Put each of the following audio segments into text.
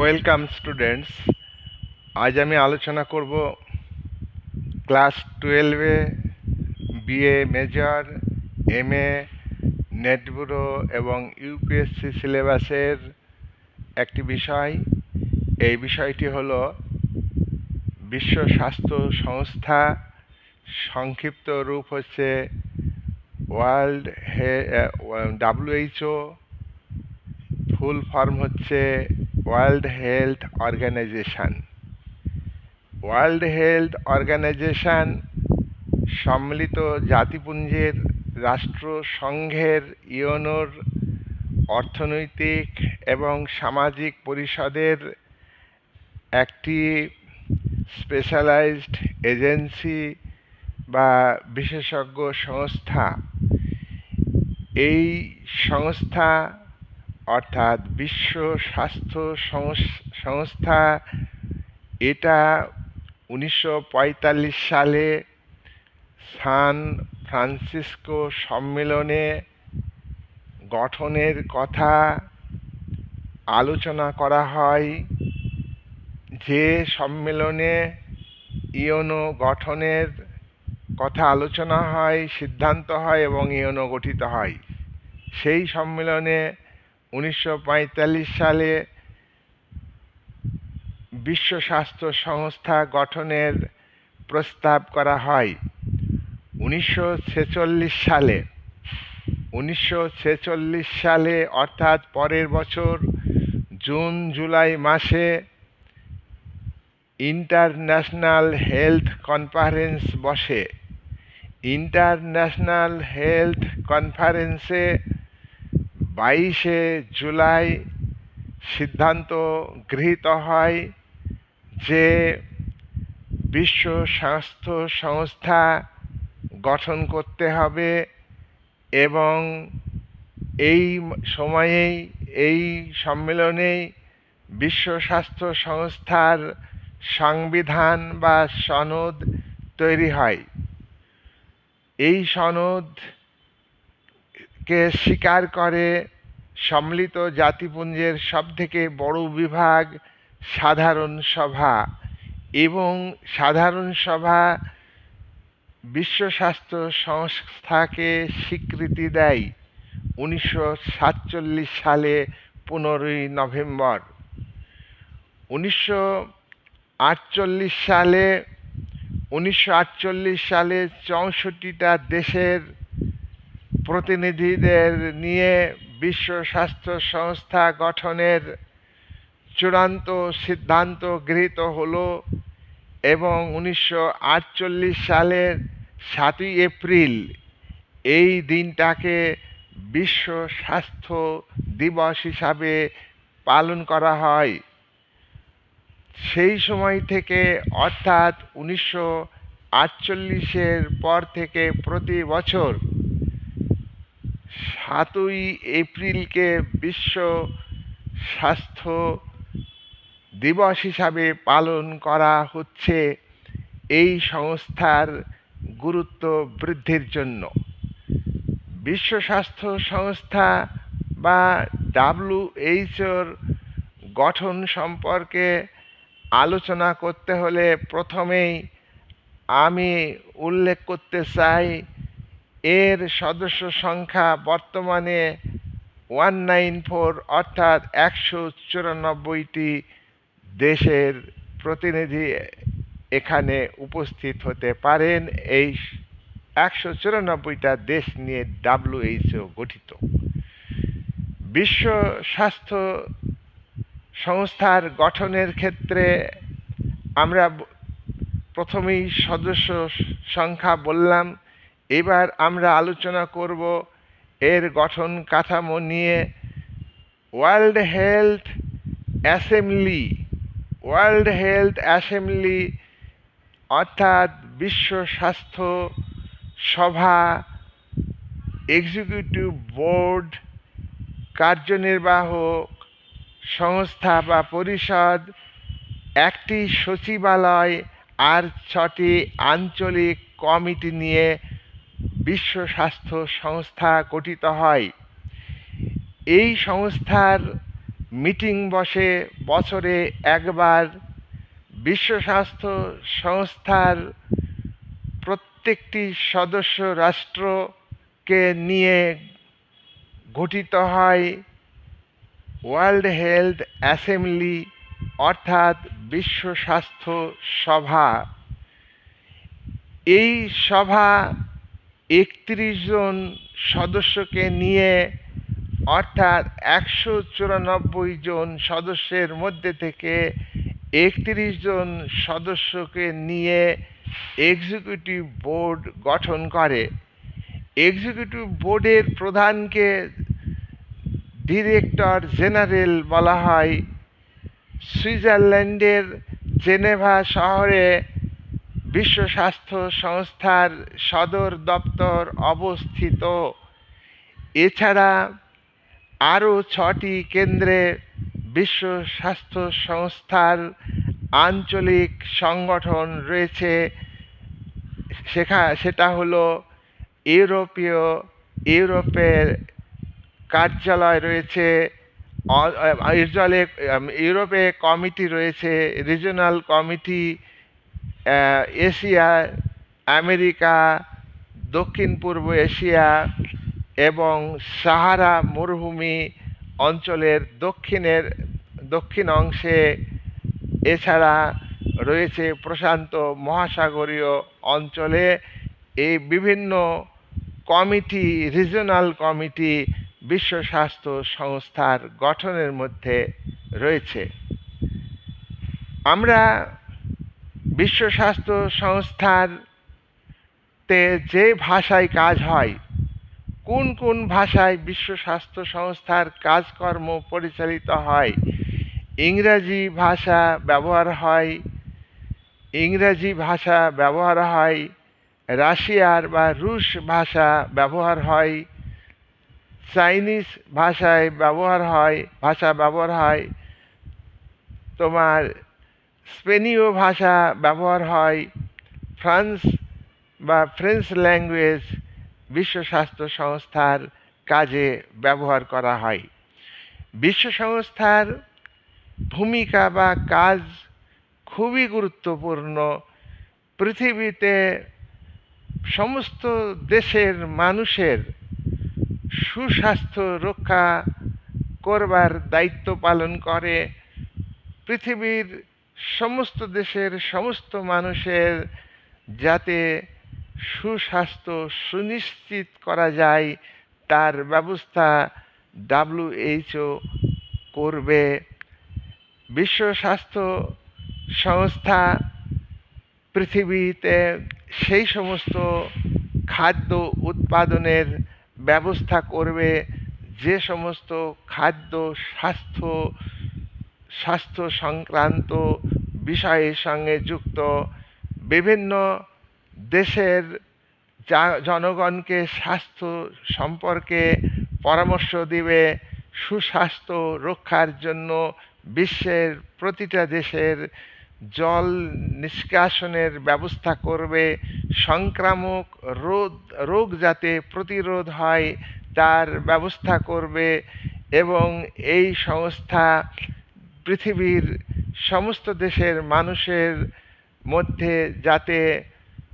Welcome students আজ আমি আলোচনা করব ক্লাস টুয়েলভে BA major M A NET bureau এবং ইউপিএসসি সিলেবাসের একটি বিষয়। এই বিষয়টি হলো বিশ্ব স্বাস্থ্য সংস্থা, সংক্ষিপ্ত রূপ হচ্ছে ওয়ার্ল্ড হে ডাব্লিউএইচও ফুল ফর্ম হচ্ছে world health organisation world health organisation সম্মিলিত জাতিপুঞ্জের রাষ্ট্রসংঘের ইউনোর অর্থনৈতিক এবং সামাজিক পরিষদের একটি স্পেশালাইজড এজেন্সি বা বিশেষজ্ঞ সংস্থা। এই সংস্থা অর্থাৎ বিশ্ব স্বাস্থ্য সংস- সংস্থা, এটা উনিশশো পঁয়তাল্লিশ সালে সান ফ্রান্সিসকো সম্মেলনে গঠনের কথা আলোচনা করা হয়। যে সম্মেলনে ইওনো গঠনের কথা আলোচনা হয়, সিদ্ধান্ত হয় এবং ইওনো গঠিত হয়। সেই সম্মেলনে উনিশশো পঁয়তাল্লিশ সালে বিশ্ব স্বাস্থ্য সংস্থা গঠনের প্রস্তাব করা হয়। উনিশশো ছেচল্লিশ সালে, উনিশশো ছেচল্লিশ সালে অর্থাৎ পরের বছর জুন, জুলাই মাসে ইন্টারন্যাশনাল হেলথ কনফারেন্স বসে। ইন্টারন্যাশনাল হেলথ কনফারেন্সে বাইশে জুলাই সিদ্ধান্ত গৃহীত হয় যে বিশ্ব স্বাস্থ্য সংস্থা গঠন করতে হবে এবং এই সময়েই, এই সম্মেলনেই বিশ্ব স্বাস্থ্য সংস্থার সংবিধান বা সনদ তৈরি হয়। এই সনদকে স্বীকার করে, সম্মিলিত জাতিপুঞ্জের সবথেকে বড় বিভাগ সাধারণ সভা। এবং সাধারণ সভা বিশ্ব স্বাস্থ্য সংস্থাকে স্বীকৃতি দেয় উনিশশো সাতচল্লিশ সালে পনেরোই নভেম্বর। উনিশশো আটচল্লিশ সালে, উনিশশো আটচল্লিশ সালে চৌষট্টিটা দেশের প্রতিনিধিদের নিয়ে বিশ্ব স্বাস্থ্য সংস্থা গঠনের চূড়ান্ত সিদ্ধান্ত গৃহীত হলো এবং উনিশশো আটচল্লিশ সালের সাতই এপ্রিল এই দিনটাকে বিশ্ব স্বাস্থ্য দিবস হিসাবে পালন করা হয়। সেই সময় থেকে অর্থাৎ উনিশশো আটচল্লিশের পর থেকে প্রতি বছর সাতই এপ্রিলকে বিশ্ব স্বাস্থ্য দিবস হিসাবে পালন করা হচ্ছে এই সংস্থার গুরুত্ব বৃদ্ধির জন্য। বিশ্ব স্বাস্থ্য সংস্থা বা ডাব্লিউএইচওর গঠন সম্পর্কে আলোচনা করতে হলে প্রথমেই আমি উল্লেখ করতে চাই এর সদস্য সংখ্যা বর্তমানে ওয়ান নাইন ফোর অর্থাৎ একশো চুরানব্বইটি দেশের প্রতিনিধি এখানে উপস্থিত হতে পারেন। এই একশো চুরানব্বইটা দেশ নিয়ে ডাব্লিউএইচও গঠিত। বিশ্ব স্বাস্থ্য সংস্থার গঠনের ক্ষেত্রে আমরা প্রথমেই সদস্য সংখ্যা বললাম। এবার আমরা আলোচনা করব এর গঠন কাঠামো নিয়ে world health assembly world health assembly অর্থাৎ বিশ্ব স্বাস্থ্য সভা এক্সিকিউটিভ বোর্ড কার্যনির্বাহক সংস্থা বা পরিষদ, একটি সচিবালয় আর ছটি আঞ্চলিক কমিটি নিয়ে বিশ্ব স্বাস্থ্য সংস্থা গঠিত হয়। এই সংস্থার মিটিং বসে বছরে একবার বিশ্ব স্বাস্থ্য সংস্থার প্রত্যেকটি সদস্য রাষ্ট্রকে নিয়ে গঠিত হয় ওয়ার্ল্ড হেলথ অ্যাসেম্বলি, অর্থাৎ বিশ্ব স্বাস্থ্য সভা। এই সভা একত্রিশ জন সদস্যকে নিয়ে, অর্থাৎ একশো চুরানব্বই জন সদস্যের মধ্যে থেকে একত্রিশ জন সদস্যকে নিয়ে এক্সিকিউটিভ বোর্ড গঠন করে। এক্সিকিউটিভ বোর্ডের প্রধানকে ডিরেক্টর জেনারেল বলা হয়। সুইজারল্যান্ডের জেনেভা শহরে বিশ্ব স্বাস্থ্য সংস্থার সদর দপ্তর অবস্থিত। এছাড়া আরও ছটি কেন্দ্রে বিশ্ব স্বাস্থ্য সংস্থার আঞ্চলিক সংগঠন রয়েছে। সেখা, সেটা হলো ইউরোপীয়, ইউরোপের কার্যালয় রয়েছে ইউরোপে কমিটি রয়েছে রিজনাল কমিটি এশিয়া, আমেরিকা, দক্ষিণ পূর্ব এশিয়া এবং সাহারা মরুভূমি অঞ্চলের দক্ষিণের, দক্ষিণ অংশে এছাড়া রয়েছে প্রশান্ত মহাসাগরীয় অঞ্চলে এই বিভিন্ন কমিটি রিজনাল কমিটি, বিশ্ব স্বাস্থ্য সংস্থার গঠনের মধ্যে রয়েছে। আমরা বিশ্ব স্বাস্থ্য সংস্থার তে যে ভাষায় কাজ হয়, কোন কোন ভাষায় বিশ্ব স্বাস্থ্য সংস্থার কাজকর্ম পরিচালিত হয়? ইংরাজি ভাষা ব্যবহার হয়, ইংরাজি ভাষা ব্যবহার হয়, রাশিয়ার বা রুশ ভাষা ব্যবহার হয়, চাইনিজ ভাষায় ব্যবহার হয়, ভাষা ব্যবহার হয়, তোমার স্পেনীয় ভাষা ব্যবহার হয় ফ্রান্স বা ফ্রেঞ্চ ল্যাঙ্গুয়েজ বিশ্ব স্বাস্থ্য সংস্থার কাজে ব্যবহার করা হয়। বিশ্ব সংস্থার ভূমিকা বা কাজ খুবই গুরুত্বপূর্ণ। পৃথিবীতে সমস্ত দেশের মানুষের সুস্বাস্থ্য রক্ষা করবার দায়িত্ব পালন করে। পৃথিবীর সমস্ত দেশের সমস্ত মানুষের যাতে সুস্বাস্থ্য সুনিশ্চিত করা যায়, তার ব্যবস্থা ডাব্লিউএইচও করবে। বিশ্ব স্বাস্থ্য সংস্থা পৃথিবীতে সেই সমস্ত খাদ্য উৎপাদনের ব্যবস্থা করবে, যে সমস্ত খাদ্য স্বাস্থ্য স্বাস্থ্য সংক্রান্ত বিষয়ের সঙ্গে যুক্ত বিভিন্ন দেশের জনগণকে স্বাস্থ্য সম্পর্কে পরামর্শ দিবে, সুস্বাস্থ্য রক্ষার জন্য বিশ্বের প্রতিটা দেশের জল নিষ্কাশনের ব্যবস্থা করবে, সংক্রামক রোগ রোগ যাতে প্রতিরোধ হয় তার ব্যবস্থা করবে এবং এই সংস্থা পৃথিবীর দেশের মানুষের মধ্যে যাতে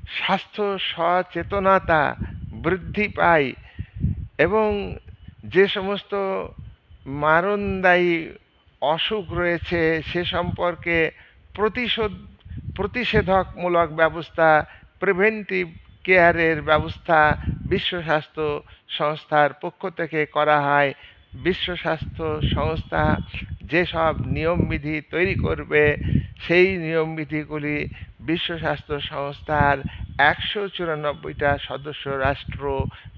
স্বাস্থ্য সচেতনতা বৃদ্ধি পায় এবং যে সমস্ত মারণদায়ী অসুখ রয়েছে সে সম্পর্কে প্রতিশোধ, প্রতিষেধকমূলক ব্যবস্থা প্রিভেন্টিভ কেয়ারের ব্যবস্থা বিশ্ব স্বাস্থ্য সংস্থার পক্ষ থেকে করা হয়। বিশ্ব স্বাস্থ্য সংস্থা যেসব নিয়মবিধি তৈরি করবে, সেই নিয়মবিধিগুলি বিশ্ব স্বাস্থ্য সংস্থার একশো চুরানব্বইটা সদস্য রাষ্ট্র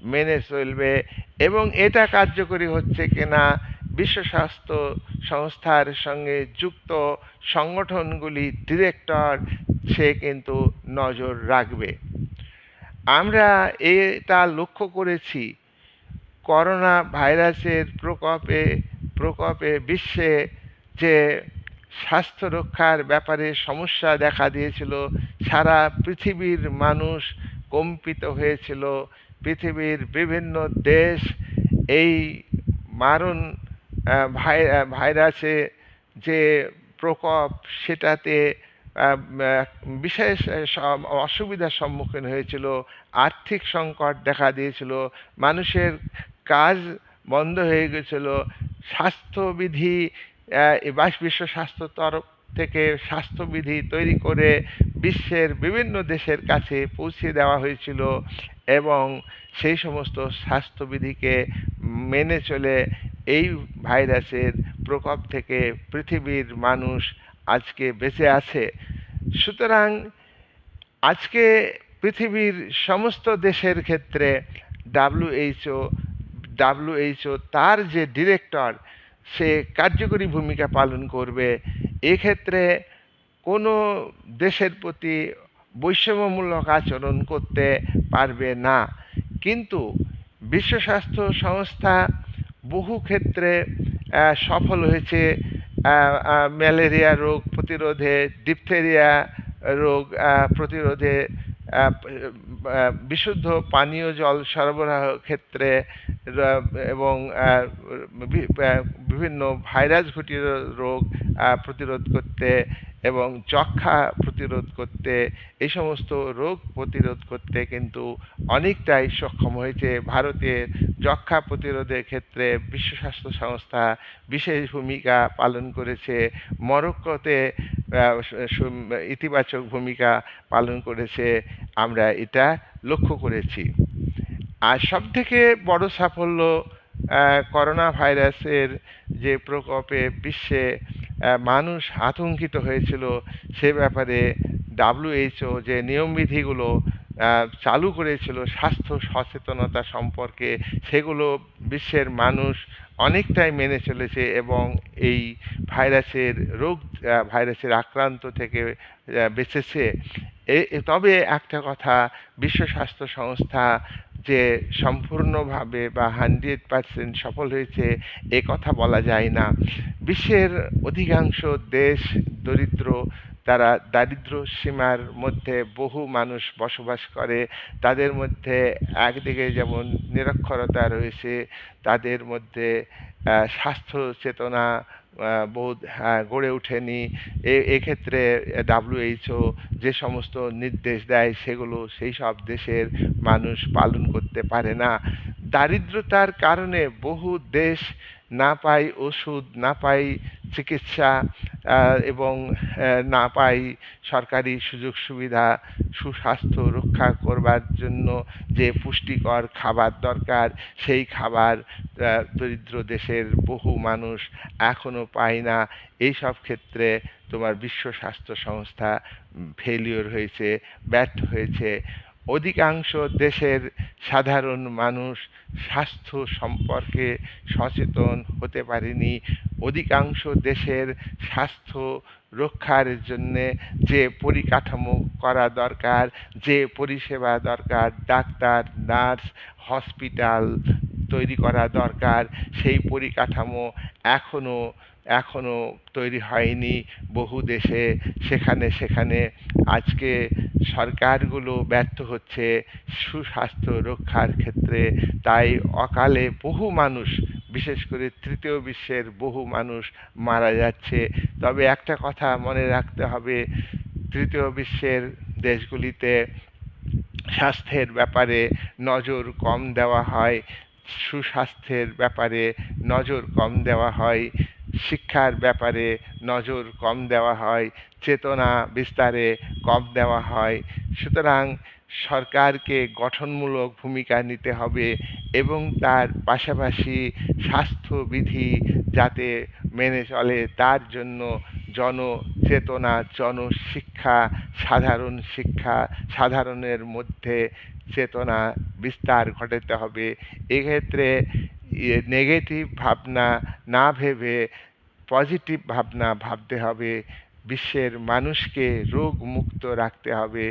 মেনে চলবে এবং এটা কার্যকরী হচ্ছে কিনা বিশ্ব স্বাস্থ্য সংস্থার সঙ্গে যুক্ত সংগঠনগুলি ডিরেক্টর, সে কিন্তু নজর রাখবে। আমরা এটা লক্ষ্য করেছি করোনা ভাইরাসের প্রকোপে প্রকোপে বিশ্বে যে স্বাস্থ্য রক্ষার ব্যাপারে সমস্যা দেখা দিয়েছিল, সারা পৃথিবীর মানুষ কম্পিত হয়েছিল। পৃথিবীর বিভিন্ন দেশ এই মারণ ভাইরাসে যে প্রকোপ, সেটাতে বিশেষ সব অসুবিধার সম্মুখীন হয়েছিল, আর্থিক সংকট দেখা দিয়েছিল, মানুষের কাজ বন্ধ হয়ে গেছিল, স্বাস্থ্যবিধি বিশ্ব স্বাস্থ্য তরফ থেকে স্বাস্থ্যবিধি তৈরি করে বিশ্বের বিভিন্ন দেশের কাছে পৌঁছে দেওয়া হয়েছিল এবং সেই সমস্ত স্বাস্থ্যবিধিকে মেনে চলে এই ভাইরাসের প্রকোপ থেকে পৃথিবীর মানুষ আজকে বেঁচে আছে। সুতরাং আজকে পৃথিবীর সমস্ত দেশের ক্ষেত্রে ডাব্লিউএইচও ডাব্লিউএইচও তার যে ডিরেক্টর সে কার্যকরী ভূমিকা পালন করবে। এক্ষেত্রে কোনো দেশের প্রতি বৈষম্যমূলক আচরণ করতে পারবে না। কিন্তু বিশ্ব স্বাস্থ্য সংস্থা বহু ক্ষেত্রে সফল হয়েছে। ম্যালেরিয়া রোগ প্রতিরোধে ডিপথেরিয়া রোগ প্রতিরোধে বিশুদ্ধ পানীয় জল সরবরাহ ক্ষেত্রে এবং বিভিন্ন ভাইরাস ঘটিত রোগ প্রতিরোধ করতে এবং যক্ষা প্রতিরোধ করতে, এই সমস্ত রোগ প্রতিরোধ করতে কিন্তু অনেকটাই সক্ষম হয়েছে। ভারতের যক্ষা প্রতিরোধের ক্ষেত্রে বিশ্ব স্বাস্থ্য সংস্থা বিশেষ ভূমিকা পালন করেছে। মরক্কোতে ইতিবাচক ভূমিকা পালন করেছে। আমরা এটা লক্ষ্য করেছি। আর সবথেকে বড় সাফল্য করোনা ভাইরাসের যে প্রকোপে বিশ্বে মানুষ আতঙ্কিত হয়েছিল সে ব্যাপারে ডাব্লিউএইচও যে নিয়মবিধিগুলো চালু করেছিল স্বাস্থ্য সচেতনতা সম্পর্কে, সেগুলো বিশ্বের মানুষ অনেকটাই মেনে চলেছে এবং এই ভাইরাসের রোগ ভাইরাসের আক্রান্ত থেকে বেঁচেছে। তবে একটা কথা, বিশ্ব স্বাস্থ্য সংস্থা যে সম্পূর্ণভাবে বা হান্ড্রেড পার্সেন্ট সফল হয়েছে, এ কথা বলা যায় না। বিশ্বের অধিকাংশ দেশ দরিদ্র, তারা দারিদ্র সীমার মধ্যে বহু মানুষ বসবাস করে। তাদের মধ্যে একদিকে যেমন নিরক্ষরতা রয়েছে, তাদের মধ্যে স্বাস্থ্য চেতনা বোধ হ্যাঁ, গড়ে ওঠেনি। এক্ষেত্রে ডাব্লিউএইচও যে সমস্ত নির্দেশ দেয় সেগুলো সেই সব দেশের মানুষ পালন করতে পারে না। দারিদ্রতার কারণে বহু দেশ না পাই ওষুধ, না পাই চিকিৎসা এবং না পাই সরকারি সুযোগ সুবিধা, সুস্বাস্থ্য রক্ষা করবার জন্য যে পুষ্টিকর খাবার দরকার, সেই খাবার দরিদ্র দেশের বহু মানুষ এখনও পায় না। এই সব ক্ষেত্রে তোমার বিশ্ব স্বাস্থ্য সংস্থা ফেলিওর হয়েছে, ব্যর্থ হয়েছে। অধিকাংশ দেশের সাধারণ মানুষ স্বাস্থ্য সম্পর্কে সচেতন হতে পারেনি। অধিকাংশ দেশের স্বাস্থ্য রক্ষার জন্যে যে পরিকাঠামো করা দরকার, যে পরিষেবা দরকার, ডাক্তার, নার্স, হসপিটাল তৈরি করা দরকার, সেই পরিকাঠামো এখনও এখনও তৈরি হয়নি বহু দেশে। সেখানে সেখানে আজকে সরকারগুলো ব্যর্থ হচ্ছে সুস্বাস্থ্য রক্ষার ক্ষেত্রে। তাই অকালে বহু মানুষ, বিশেষ করে তৃতীয় বিশ্বের বহু মানুষ মারা যাচ্ছে। তবে একটা কথা মনে রাখতে হবে, তৃতীয় বিশ্বের দেশগুলিতে স্বাস্থ্যের ব্যাপারে নজর কম দেওয়া হয়, সুস্বাস্থ্যের ব্যাপারে নজর কম দেওয়া হয়। শিক্ষার ব্যাপারে নজর কম দেওয়া হয়, চেতনা বিস্তারে কম দেওয়া হয়। সুতরাং সরকারকে গঠনমূলক ভূমিকা নিতে হবে এবং তার পাশাপাশি স্বাস্থ্যবিধি যাতে মেনে চলে, তার জন্য জনচেতনা, জনশিক্ষা, সাধারণ শিক্ষা, সাধারণের মধ্যে চেতনা বিস্তার ঘটাতে হবে। এক্ষেত্রে নেগেটিভ ভাবনা না ভেবে পজিটিভ ভাবনা ভাবতে হবে, বিশ্বের মানুষকে রোগ মুক্ত রাখতে হবে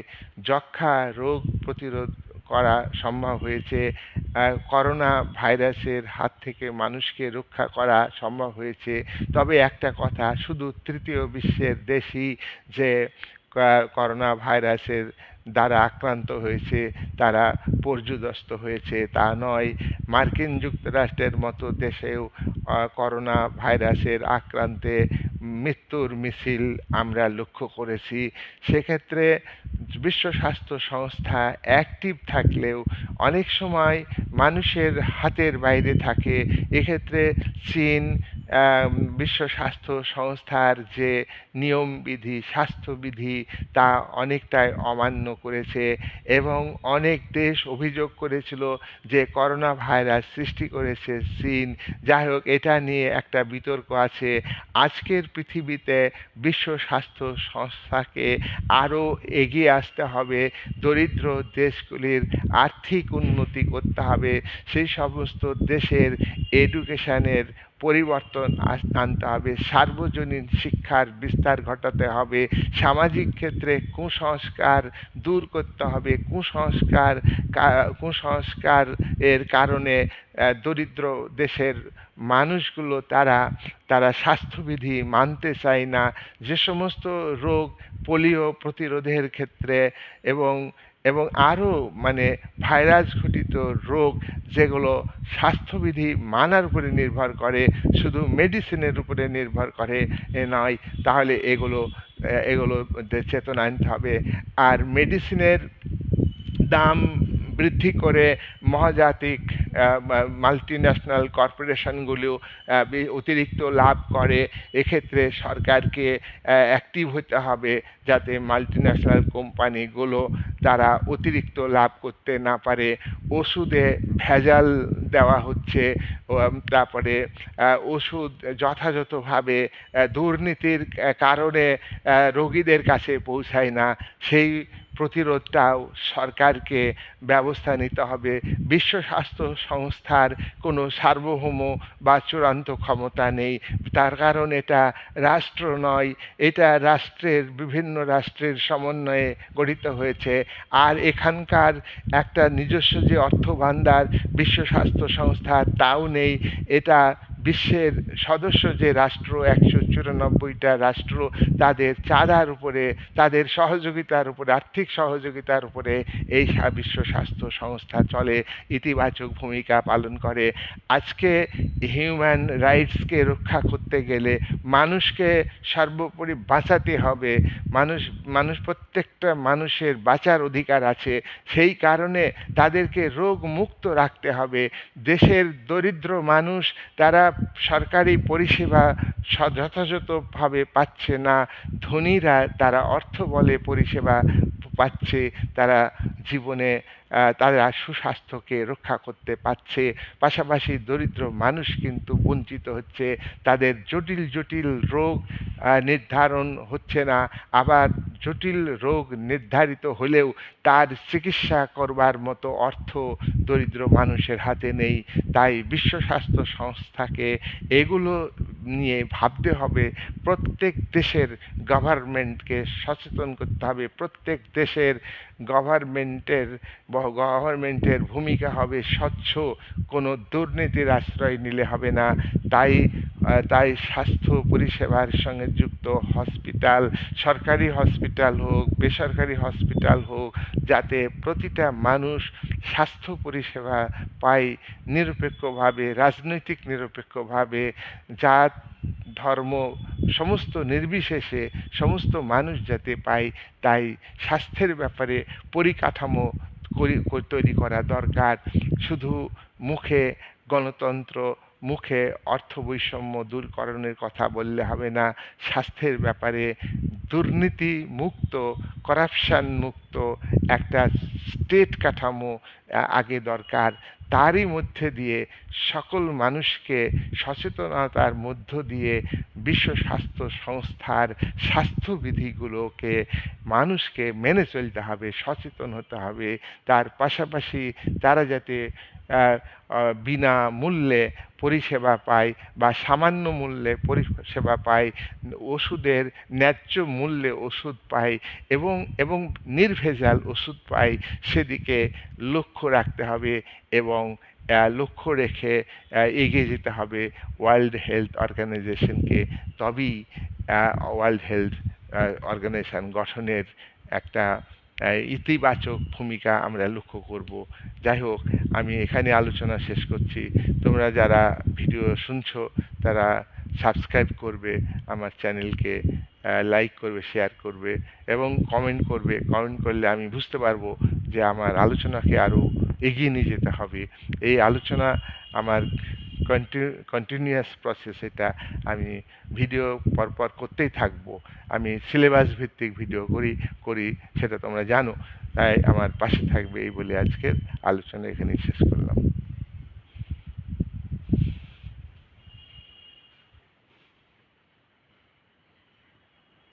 যক্ষা রোগ প্রতিরোধ করা সম্ভব হয়েছে করোনা ভাইরাসের হাত থেকে মানুষকে রক্ষা করা সম্ভব হয়েছে। তবে একটা কথা, শুধু তৃতীয় বিশ্বের দেশই যে করোনা ভাইরাসের দ্বারা আক্রান্ত হয়েছে, তারা পর্যুদস্ত হয়েছে, তা নয়। মার্কিন যুক্তরাষ্ট্রের মতো দেশেও করোনা ভাইরাসের আক্রান্তে মৃত্যুর মিছিল আমরা লক্ষ্য করেছি। সেক্ষেত্রে বিশ্ব স্বাস্থ্য সংস্থা অ্যাক্টিভ থাকলেও অনেক সময় মানুষের হাতের বাইরে থাকে। এক্ষেত্রে চীন বিশ্ব স্বাস্থ্য সংস্থার যে নিয়মবিধি স্বাস্থ্যবিধি তা অনেকটাই অমান্য করেছে এবং অনেক দেশ অভিযোগ করেছিল যে করোনা ভাইরাস সৃষ্টি করেছে চীন। যাই হোক, এটা নিয়ে একটা বিতর্ক আছে। আজকের পৃথিবীতে বিশ্ব স্বাস্থ্য সংস্থাকে আরও এগিয়ে আসতে হবে, দরিদ্র দেশগুলির আর্থিক উন্নতি করতে হবে। সেই সমস্ত দেশের এডুকেশনের পরিবর্তন আনতে হবে। সার্বজনীন শিক্ষার বিস্তার ঘটাতে হবে। সামাজিক ক্ষেত্রে কুসংস্কার দূর করতে হবে। কুসংস্কার কুসংস্কার এর কারণে দরিদ্র দেশের মানুষগুলো তারা তারা স্বাস্থ্যবিধি মানতে চায় না। যে সমস্ত রোগ, পোলিও প্রতিরোধের ক্ষেত্রে এবং এবং আরও মানে ভাইরাস ঘটিত রোগ যেগুলো স্বাস্থ্যবিধি মানার উপরে নির্ভর করে, শুধু মেডিসিনের উপরে নির্ভর করে এ নয়, তাহলে এগুলো এগুলো চেতনা আনতে হবে আর মেডিসিনের দাম বৃদ্ধি করে মহাজাতিক মাল্টি ন্যাশনাল কর্পোরেশনগুলো অতিরিক্ত লাভ করে। এক্ষেত্রে সরকারকে অ্যাক্টিভ হতে হবে যাতে মাল্টি ন্যাশনাল কোম্পানিগুলো তারা অতিরিক্ত লাভ করতে না পারে। ওষুধে ভেজাল দেওয়া হচ্ছে তারপরে ওষুধ যথাযথভাবে দুর্নীতির কারণে রোগীদের কাছে পৌঁছায় না। সেই প্রতিরোধটাও সরকারকে ব্যবস্থা নিতে হবে। বিশ্ব স্বাস্থ্য সংস্থার কোনো সার্বভৌম বা চূড়ান্ত ক্ষমতা নেই। তার কারণ এটা রাষ্ট্র নয়, এটা রাষ্ট্রের, বিভিন্ন রাষ্ট্রের সমন্বয়ে গঠিত হয়েছে। আর এখানকার একটা নিজস্ব যে অর্থ ভাণ্ডার বিশ্ব স্বাস্থ্য সংস্থা তাও নেই। এটা বিশ্বের সদস্য যে রাষ্ট্র, একশো চুরানব্বইটা রাষ্ট্র তাদের চাঁদার উপরে, তাদের সহযোগিতার উপরে, আর্থিক সহযোগিতার উপরে এই বিশ্ব স্বাস্থ্য সংস্থা চলে, ইতিবাচক ভূমিকা পালন করে। আজকে হিউম্যান রাইটসকে রক্ষা করতে গেলে মানুষকে সর্বোপরি বাঁচাতে হবে। মানুষ মানুষ, প্রত্যেকটা মানুষের বাঁচার অধিকার আছে। সেই কারণে তাদেরকে রোগ মুক্ত রাখতে হবে। দেশের দরিদ্র মানুষ, তারা সরকারি পরিষেবা যথাযথভাবে পাচ্ছে না। ধনীরা তারা অর্থ বলে পরিষেবা পাচ্ছে, তারা জীবনে তারা সুস্বাস্থ্যকে রক্ষা করতে পারছে। পাশাপাশি দরিদ্র মানুষ কিন্তু বঞ্চিত হচ্ছে। তাদের জটিল জটিল রোগ নির্ধারণ হচ্ছে না। আবার জটিল রোগ নির্ধারিত হলেও তার চিকিৎসা করবার মতো অর্থ দরিদ্র মানুষের হাতে নেই। তাই বিশ্ব স্বাস্থ্য সংস্থাকে এগুলো নিয়ে ভাবতে হবে। প্রত্যেক দেশের গভর্নমেন্টকে সচেতন করতে হবে। প্রত্যেক দেশের গভর্নমেন্টের গভর্নমেন্টের ভূমিকা হবে স্বচ্ছ, কোনো দুর্নীতির আশ্রয় নিলে হবে না। তাই তাই স্বাস্থ্য পরিষেবার সঙ্গে যুক্ত হসপিটাল, সরকারি হসপিটাল হোক, বেসরকারি হসপিটাল হোক, যাতে প্রতিটা মানুষ স্বাস্থ্য পরিষেবা পায় নিরপেক্ষভাবে, রাজনৈতিক নিরপেক্ষভাবে জাত ধর্ম সমস্ত নির্বিশেষে সমস্ত মানুষ যাতে পায়, তাই স্বাস্থ্যের ব্যাপারে পরিকাঠামো তৈরি করা দরকার। শুধু মুখে গণতন্ত্র, মুখে অর্থ বৈষম্য দূরকরণের কথা বললে হবে না, স্বাস্থ্যের ব্যাপারে দুর্নীতি মুক্ত, করাপশান মুক্ত একটা স্টেট কাঠামো আগে দরকার। তারই মধ্যে দিয়ে সকল মানুষকে সচেতনতার মধ্য দিয়ে বিশ্ব স্বাস্থ্য সংস্থার স্বাস্থ্যবিধিগুলোকে, মানুষকে মেনে চলতে হবে, সচেতন হতে হবে। তার পাশাপাশি তারা যাতে আহ, আহ, বিনা মূল্যে পরিষেবা পায় বা সামান্য মূল্যে পরিষেবা পায় ওষুধের ন্যায্য মূল্যে ওষুধ পায় এবং এবং নির্ভেজাল ওষুধ পায় সেদিকে লক্ষ্য রাখতে হবে এবং লক্ষ্য রেখে এগিয়ে যেতে হবে ওয়ার্ল্ড হেলথ অর্গানাইজেশনকে। তবেই ওয়ার্ল্ড হেলথ অর্গানাইজেশন গঠনের একটা ইতিবাচক ভূমিকা আমরা লক্ষ্য করব। যাই হোক, আমি এখানে আলোচনা শেষ করছি। তোমরা যারা ভিডিও শুনছো, তারা সাবস্ক্রাইব করবে, আমার চ্যানেলকে লাইক করবে, শেয়ার করবে এবং কমেন্ট করবে। কমেন্ট করলে আমি বুঝতে পারব যে আমার আলোচনাকে আরও এগিয়ে নিয়ে যেতে হবে। এই আলোচনা আমার কন্টিনিউয়াস প্রসেস এটা আমি ভিডিও পরপর করতেই থাকব। আমি সিলেবাস ভিত্তিক ভিডিও করি করি, সেটা তোমরা জানো। তাই আমার পাশে থাকবে এই বলে আজকের আলোচনা এখানেই শেষ করলাম।